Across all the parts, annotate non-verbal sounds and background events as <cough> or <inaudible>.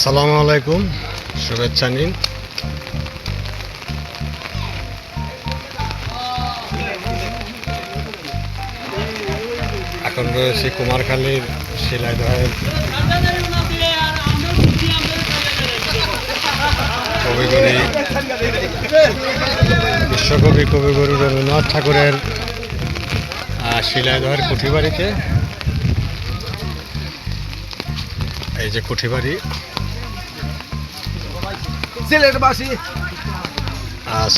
আসসালামু আলাইকুম, শুভেচ্ছা নিন। এখন রয়েছে কুমারখালীর শিলাইদহের কবিগুরু, বিশ্বকবি কবিগুরু রবীন্দ্রনাথ ঠাকুরের শিলাইদহের কুঠিবাড়িতে। এই যে কুঠিবাড়ি সিলেটবাসী আজ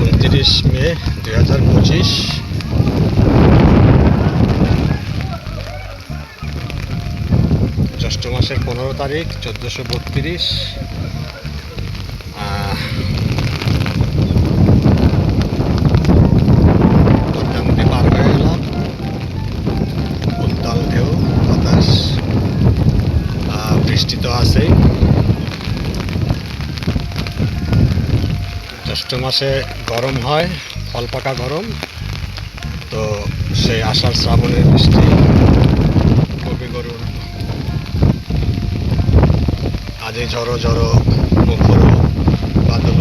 উনত্রিশ মে দুই হাজার পঁচিশ। জ্যৈষ্ঠ মাসের পনেরো তারিখ চোদ্দোশো বত্রিশ মোটামুটি পার হয়ে গেলাম উত্তাল ঢেউ বাতাস আহ, বৃষ্টি তো আছেই জ্যৈষ্ঠ মাসে গরম হয়, ফল পাকা গরম। তো সেই আষাঢ় শ্রাবণের বৃষ্টি কবি গরুর। আজ এই জড়ো জড়ো মুখরো বাদল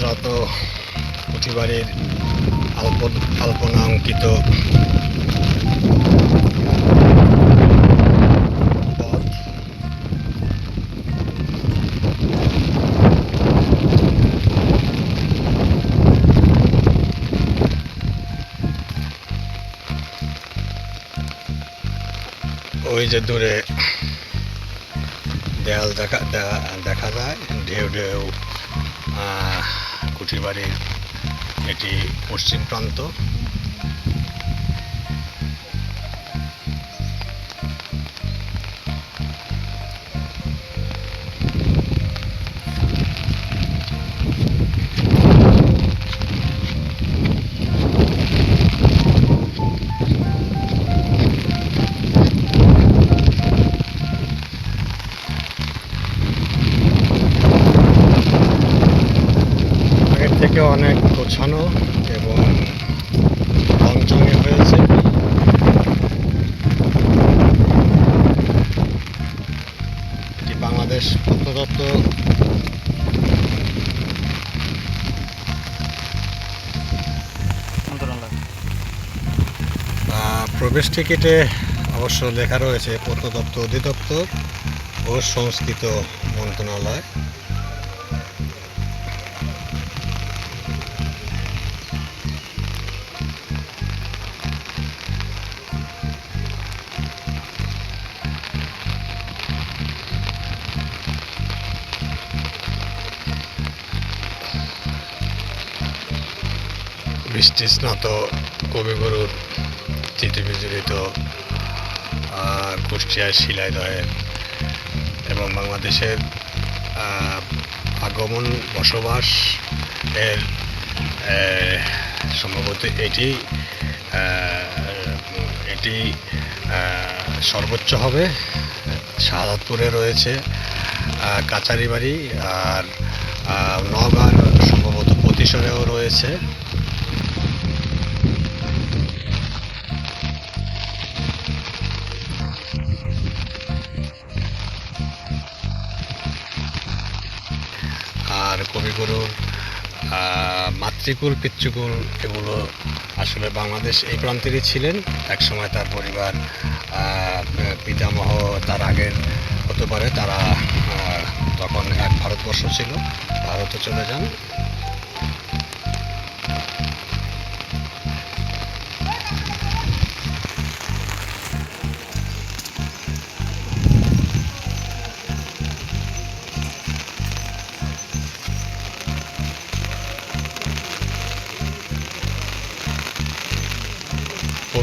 বৃষ্টিরত প্রতিবারের আল্প আল্পনা অঙ্কিত ওই যে দূরে দেয়াল দেখা- দেখা যায় ঢেউ ঢেউ কুঠিবাড়ির এটি পশ্চিম প্রান্ত। থেকে অনেক গোছানো এবং রংচঙে হয়েছে। এটি বাংলাদেশ প্রত্নতত্ত্ব প্রবেশ টিকিটে অবশ্য লেখা রয়েছে প্রত্নতত্ত্ব অধিদপ্তর ও সংস্কৃত মন্ত্রণালয়। বৃষ্টি স্নাত কবিগুরুর চিতিবিজড়িত আহ, কুষ্টিয়ার শিলাইদহের এবং বাংলাদেশের আগমন বসবাস এর সম্ভবত এটি এটি সর্বোচ্চ হবে। শাহাদাতপুরে রয়েছে কাচারি বাড়ি আর আহ, নওগাঁর সম্ভবত প্রতিসরেও রয়েছে। কবিগুরুর গরু মাতৃকুল, পিতৃকুল এগুলো আসলে বাংলাদেশ এই প্রান্তেরই ছিলেন। এক সময় তার পরিবার পিতামহ তার আগের হতে পারে, তারা তখন এক ভারতবর্ষ ছিল। ভারতে চলে যান।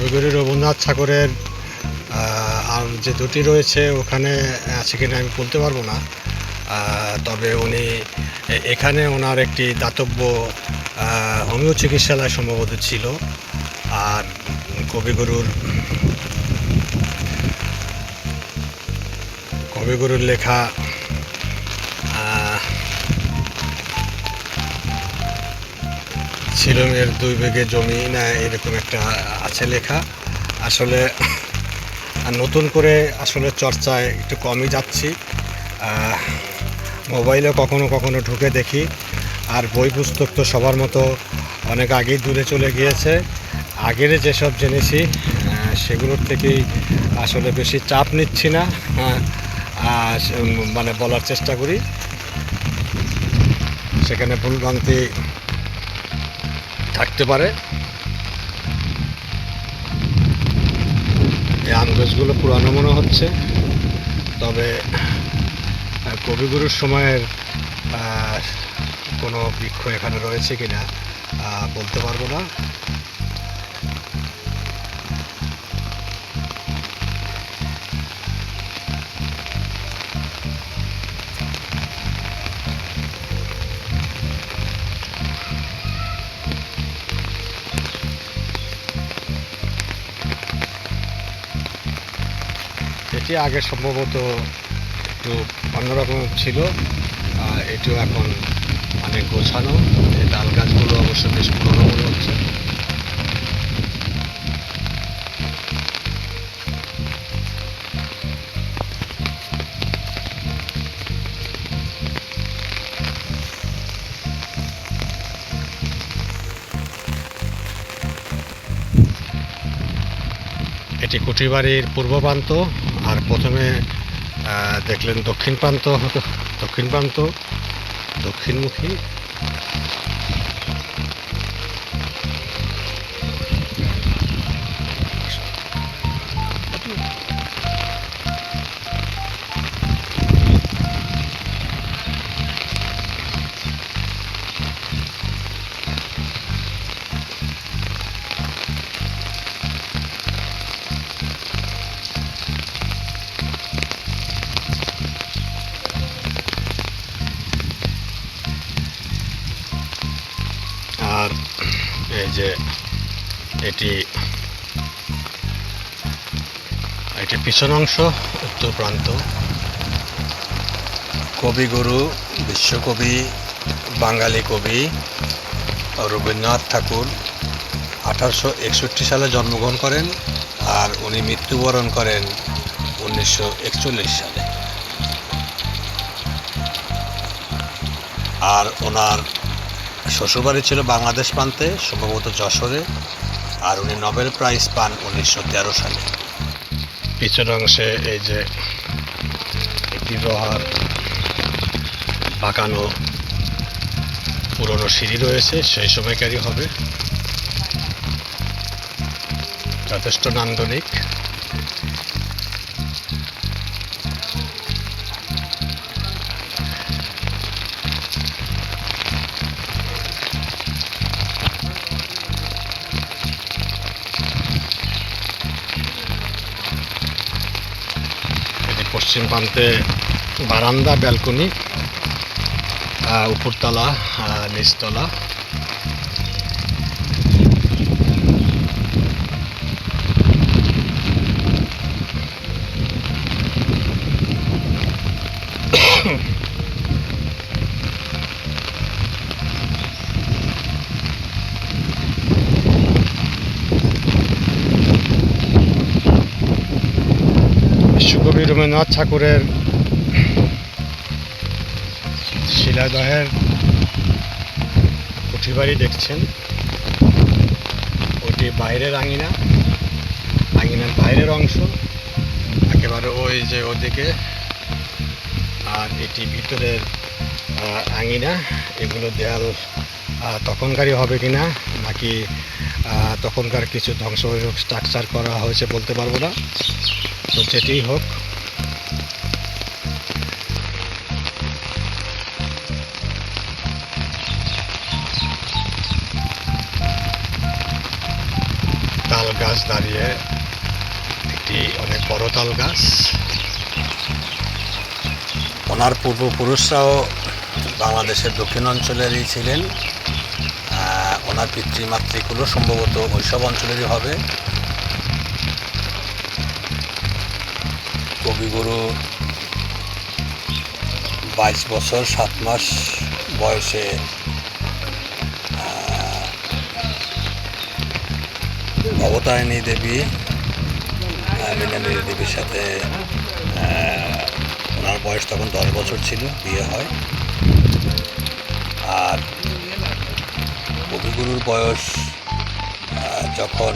কবিগুরু রবীন্দ্রনাথ ঠাকুরের আর যে দুটি রয়েছে ওখানে আছে কিনা আমি বলতে পারব না। তবে উনি এখানে ওনার একটি দাতব্য হোমিও চিকিৎসালয় সম্ভবত ছিল। আর কবিগুরুর কবিগুরুর লেখা ছিলমের দুই বেগে জমি না এরকম একটা আছে লেখা। আসলে নতুন করে আসলে চর্চায় একটু কমই যাচ্ছি। মোবাইলে কখনো কখনো ঢুকে দেখি আর বই পুস্তক তো সবার মতো অনেক আগেই দূরে চলে গিয়েছে। আগের যেসব জেনেছি সেগুলোর থেকেই আসলে বেশি চাপ নিচ্ছি না আহ, মানে বলার চেষ্টা করি। সেখানে ভুলভ্রান্তি থাকতে পারে। এই আম গাছগুলো পুরানো মনে হচ্ছে। তবে কবিগুরুর সময়ের কোনো বৃক্ষ এখানে রয়েছে কিনা বলতে পারব না। এটি আগে সম্ভবত একটু অন্যরকম ছিল এটিও এখন অনেক গোছানো। তাল গাছগুলো অবশ্য বেশ পুরনো মনে হচ্ছে। এটি কুঠিবাড়ির পূর্ব প্রান্ত। আর প্রথমে দেখলেন দক্ষিণ প্রান্ত দক্ষিণ প্রান্ত দক্ষিণমুখী। এটি এটি পিছন অংশ, উত্তর প্রান্ত। কবিগুরু বিশ্বকবি, বাঙালি কবি রবীন্দ্রনাথ ঠাকুর আঠারোশো একষট্টি সালে জন্মগ্রহণ করেন আর উনি মৃত্যুবরণ করেন উনিশশো একচল্লিশ সালে। আর ওনার শ্বশুরবাড়ি ছিল বাংলাদেশ প্রান্তে, সম্ভবত যশোরে। আর উনি নোবেল প্রাইজ পান উনিশশো তেরো সালে। পিছন অংশে এই যে একটি লোহার বাঁকানো পুরনো সিঁড়ি রয়েছে, সেই সময়কারই হবে। যথেষ্ট নান্দনিক। পশ্চিম প্রান্তে বারান্দা ব্যালকনি উপরতলা নিচতলা বিশ্বকবি রবীন্দ্রনাথ ঠাকুরের শিলাদহের কুঠিবাড়ি দেখছেন। ওটি বাইরের আঙিনা। আঙিনার বাইরের অংশ। একেবারে ওই যে ওদিকে। আর এটি ভিতরের আঙিনা। এগুলো দেয়াল তখনকারই হবে কিনা, নাকি তখনকার কিছু ধ্বংস স্ট্রাকচার করা হয়েছে বলতে পারব না। তো যেটি হোক দাঁড়িয়ে একটি অনেক বড় তাল গাছ। ওনার পূর্বপুরুষরাও বাংলাদেশের দক্ষিণ অঞ্চলেরই ছিলেন। ওনার পিতৃমাতৃকুলো সম্ভবত ওইসব অঞ্চলেরই হবে। কবিগুরু বাইশ বছর, সাত মাস বয়সে অবতারিণী দেবী আহ, মৃণালিনী দেবীর সাথে ওনার বয়স তখন দশ বছর ছিল বিয়ে হয়। আর কবিগুরুর বয়স যখন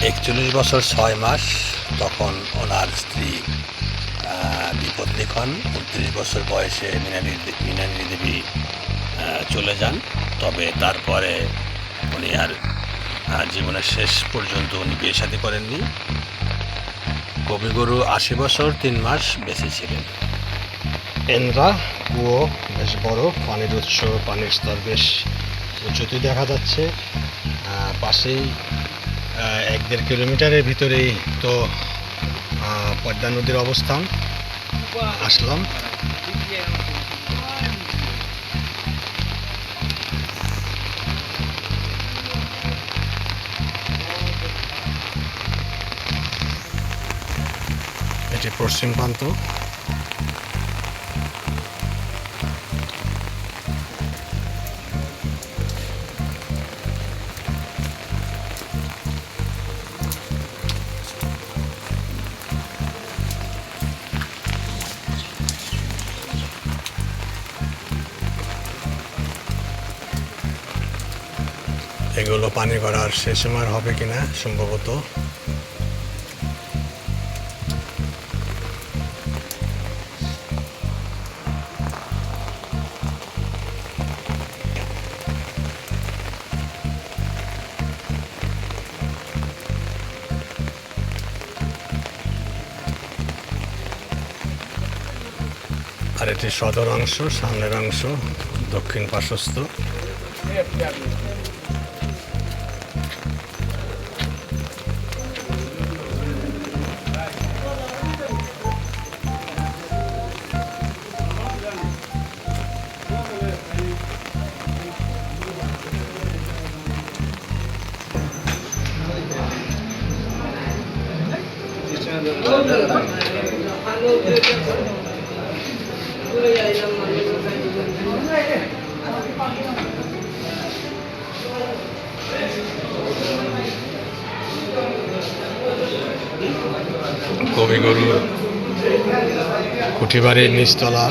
একচল্লিশ বছর ছয় মাস তখন ওনার স্ত্রী বিপত্নিক হন। উনত্রিশ বছর বয়সে মৃণালী মৃণালিনী দেবী চলে যান। তবে তারপরে উনি আর জীবনের শেষ পর্যন্ত উনি বিয়ে শাদী করেননি। কবিগুরু আশি বছর তিন মাস বেঁচে ছিলেন। এনরা কুয়ো বেশ বড়, পানির উৎস, পানির স্তর বেশ উঁচুতে দেখা যাচ্ছে। পাশেই এক দেড় কিলোমিটারের ভিতরেই তো পদ্মা নদীর অবস্থান। আসলাম। এটি পশ্চিম প্রান্ত। এগুলো পানি করার শেষ সময় হবে কিনা সম্ভবত সদর অংশ সামনের অংশ দক্ষিণ পার্শ্বস্থ। কুঠিবাড়ির নিচতলা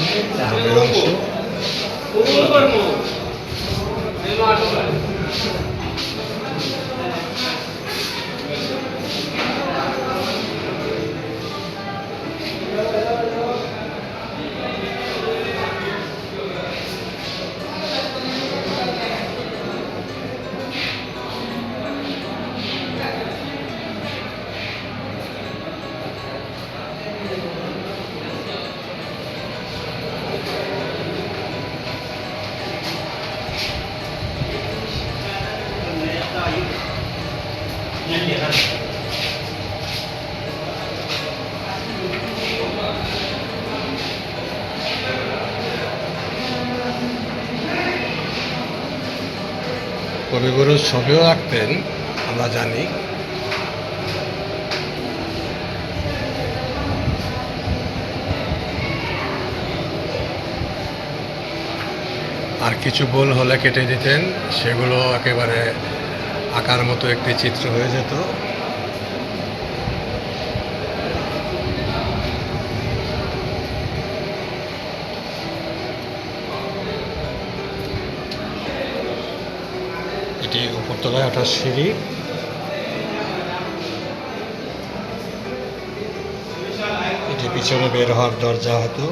ছবিও আঁকতেন আমরা জানি। আর কিছু ভুল হলে কেটে দিতেন, সেগুলো একেবারে আঁকার মতো একটি চিত্র হয়ে যেত। এটি আঠাশ সিঁড়ি এটি পিছনে বের হওয়ার দরজা হতো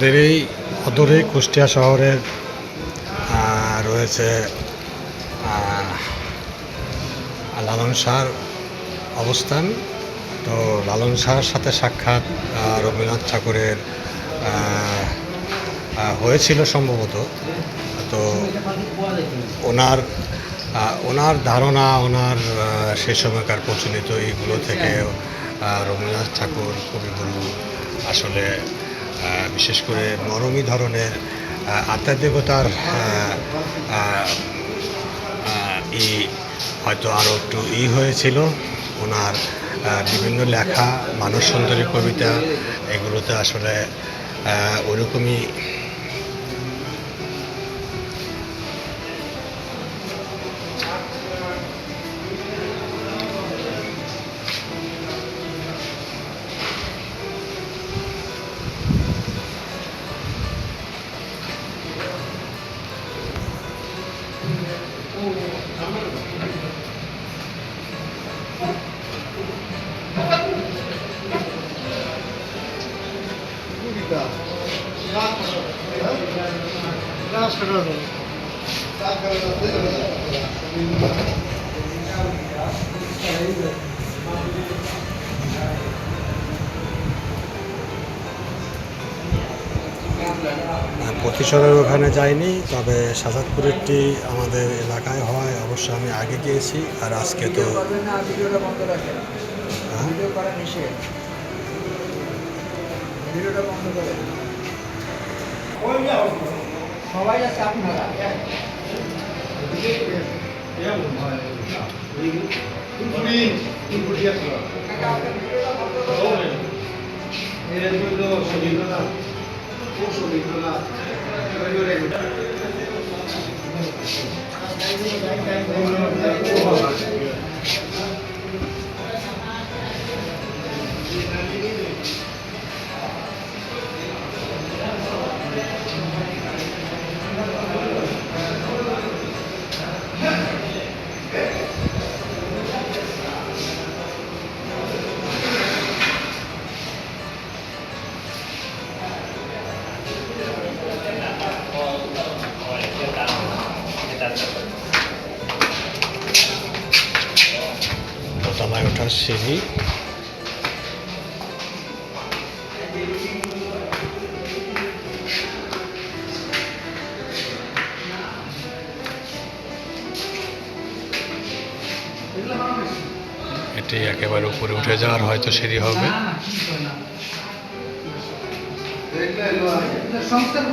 অদূরেই অদূরেই কুষ্টিয়া শহরের রয়েছে লালন শাহর অবস্থান। তো লালন শাহর সাথে সাক্ষাৎ রবীন্দ্রনাথ ঠাকুরের হয়েছিল সম্ভবত। তো ওনার ওনার ধারণা, ওনার সেই সময়কার প্রচলিত এইগুলো থেকে রবীন্দ্রনাথ ঠাকুর কবিগুরু আসলে বিশেষ করে মরমী ধরনের আত্মাদেবতার ই হয়তো আরও একটু ই হয়েছিল। ওনার বিভিন্ন লেখা মানব সুন্দরী কবিতা, এগুলোতে আসলে ওরকমই প্রতিশরের ওখানে যাইনি তবে সাজাদপুরেরটি আমাদের এলাকায় হয় অবশ্য আমি আগে গিয়েছি আর আজকে তো হ্যাঁ? ভিডিও করা নিষেধ। ভিডিওটা বন্ধ করেন। সবাই আছে আপনারা? কাকা, আপনার ভিডিওটা বন্ধ করেন দোতলায় এটি একেবারে উপরে উঠে যাওয়ার হয়তো সেরি হবে। সংস্কার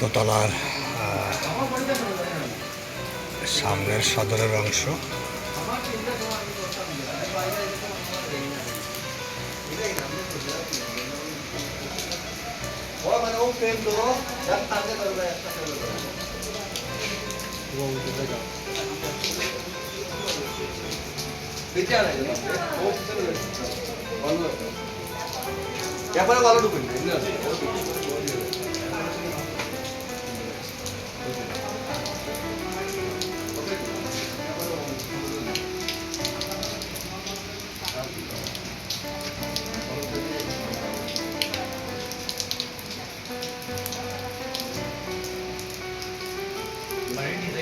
দোতলার সামনের সদরের অংশ। একবারে ভালো ঢুকুন। Bye.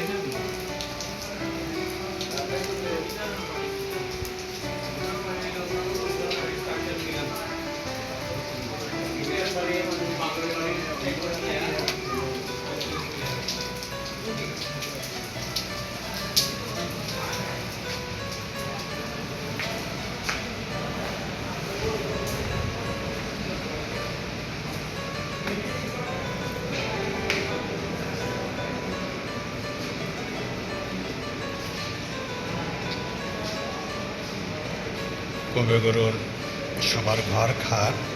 কবিগুরুর সবার ঘর খাট।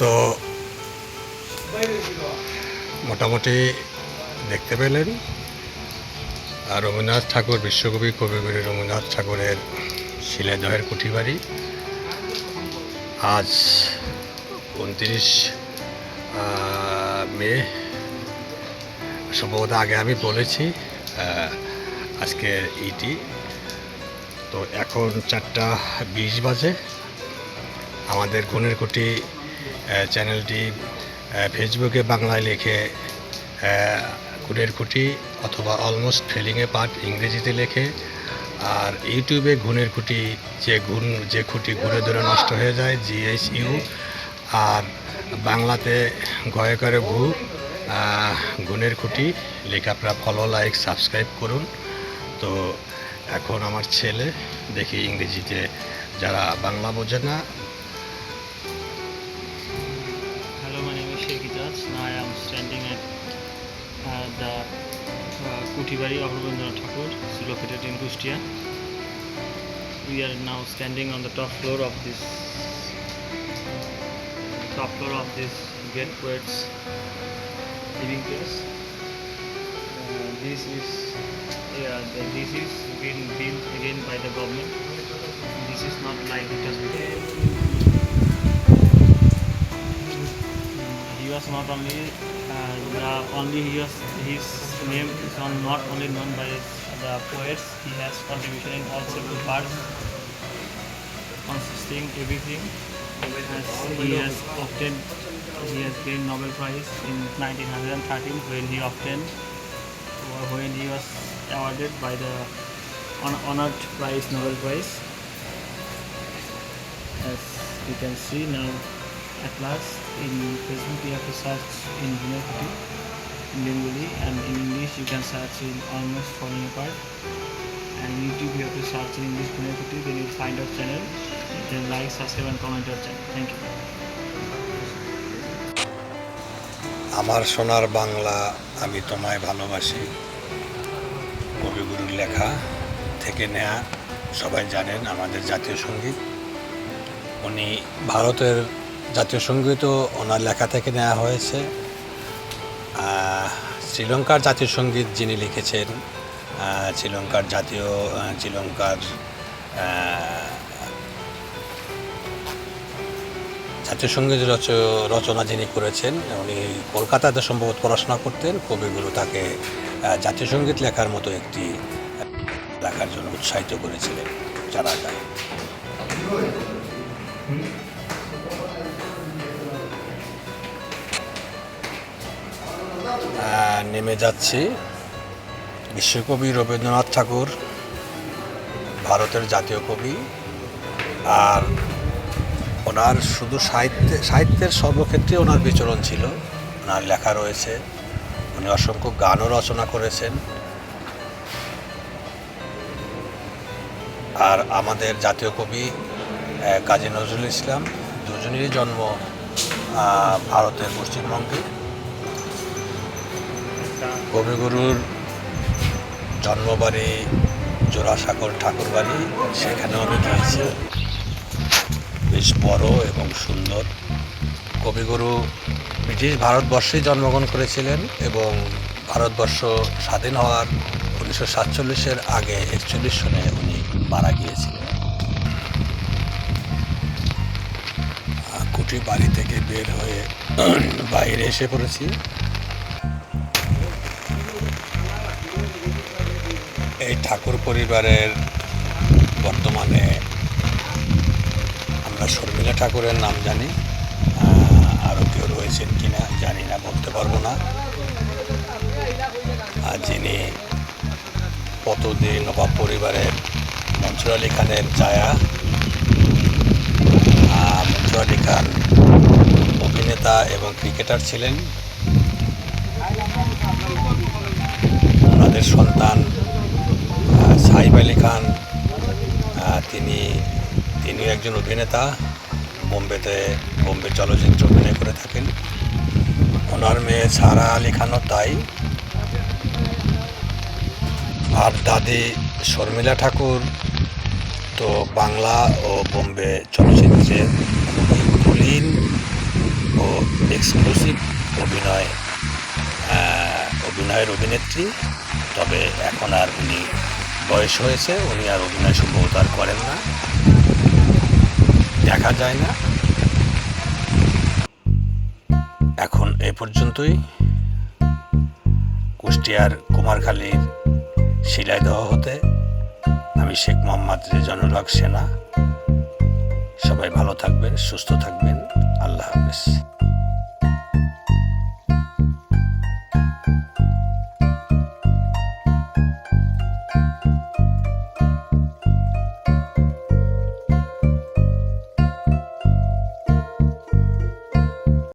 তো মোটামুটি দেখতে পেলেন। আর রবীন্দ্রনাথ ঠাকুর, বিশ্বকবি কবিগুরু রবীন্দ্রনাথ ঠাকুরের শিলাদহের কুঠিবাড়ি আজ উনত্রিশ মে, সম্ভবত আগে আমি বলেছি আজকে ইটি তো এখন চারটা বিশ বাজে। আমাদের গুণের কুটি চ্যানেলটি ফেসবুকে বাংলায় লেখে আহ, খুঁটি অথবা অলমোস্ট ফিলিংয়ে পার্ট ইংরেজিতে লেখে আর ইউটিউবে গুণের খুঁটি যে গুণ যে খুঁটি ঘুরে ধরে নষ্ট হয়ে যায় জিএস ইউ আর বাংলাতে গয়ে করে ভু গুণের খুঁটি লিখে আপনারা ফলো লাইক সাবস্ক্রাইব করুন। তো এখন আমার ছেলে দেখি ইংরেজিতে যারা বাংলা বোঝে না of Thakur, is located in Kustia. We are now standing on the top floor of this top floor of this Poets living place. Uh, this is yeah, this is been built again by the government. This is not like it has been he was not only uh, only he was his name is on, not only known by the poets he has contribution in all several parts consisting everything. As he has obtained he has gained Nobel Prize in 1913 when he obtained when he was awarded by the honored prize Nobel Prize. As you can see now at last in Facebook you have to in University Bengali and in English you can search in almost falling apart and YouTube you have to search in English University then you'll find our channel then like subscribe and comment our channel thank you আমার সোনার বাংলা আমি তোমায় ভালোবাসি কবিগুরুর লেখা থেকে নেয়া সবাই জানেন আমাদের জাতীয় সংগীত উনি ভারতের জাতীয় সঙ্গীতও ওনার লেখা থেকে নেওয়া হয়েছে শ্রীলঙ্কার জাতীয় সংগীত যিনি লিখেছেন শ্রীলঙ্কার জাতীয় শ্রীলঙ্কার জাতীয় সংগীত রচ, রচনা যিনি করেছেন, উনি কলকাতাতে সম্ভবত পড়াশোনা করতেন। কবিগুরু তাকে জাতীয় সংগীত লেখার মতো একটি, লেখার জন্য উৎসাহিত করেছিলেন জানা যায় নেমে যাচ্ছি। বিশ্বকবি রবীন্দ্রনাথ ঠাকুর, ভারতের জাতীয় কবি, আর ওনার শুধু সাহিত্যে, সাহিত্যের সর্বক্ষেত্রে ওনার বিচরণ ছিল। ওনার লেখা রয়েছে, উনি অসংখ্য গানও রচনা করেছেন। আর আমাদের জাতীয় কবি কাজী নজরুল ইসলাম, দুজনেরই জন্ম ভারতের পশ্চিমবঙ্গে। কবিগুরুর জন্মবাড়ি জোড়াসাগর ঠাকুরবাড়ি, সেখানেও আমি গিয়েছি। বেশ বড় এবং সুন্দর। কবিগুরু ব্রিটিশ ভারতবর্ষেই জন্মগ্রহণ করেছিলেন এবং ভারতবর্ষ স্বাধীন হওয়ার উনিশশো সাতচল্লিশের আগে, একচল্লিশ সনে উনি মারা গিয়েছিলেন। কুটি বাড়ি থেকে বের হয়ে <clears throat> বাইরে এসে পড়েছি। এই ঠাকুর পরিবারের বর্তমানে আমরা শর্মিলা ঠাকুরের নাম জানি। আরও কেউ রয়েছেন কিনা জানি না, বলতে পারব না। আর যিনি কতদিন নবাব পরিবারের মনসুর আলী খানের জায়া মনসুর আলী খান অভিনেতা এবং ক্রিকেটার ছিলেন। ওনাদের সন্তান সাহিব আলী খান তিনি তিনি একজন অভিনেতা। বোম্বেতে, বোম্বে চলচ্চিত্র অভিনয় করে থাকেন। ওনার মেয়ে সারা আলী খানও তাই। আর দাদি শর্মিলা ঠাকুর তো বাংলা ও বোম্বে চলচ্চিত্রে খুবই কুলীন ও এক্সক্লুসিভ অভিনয় অভিনয়ের অভিনেত্রী। তবে এখন আর উনি বয়স হয়েছে, উনি আর অভিনয় সম্ভবত আর করেন না। দেখা যায় না। এখন এ পর্যন্তই। কুষ্টিয়ার কুমারখালীর শিলাইদহ হতে আমি শেখ মোহাম্মদ রেজানুল হক সেনা। সবাই ভালো থাকবেন, সুস্থ থাকবেন। আল্লাহ হাফেজ।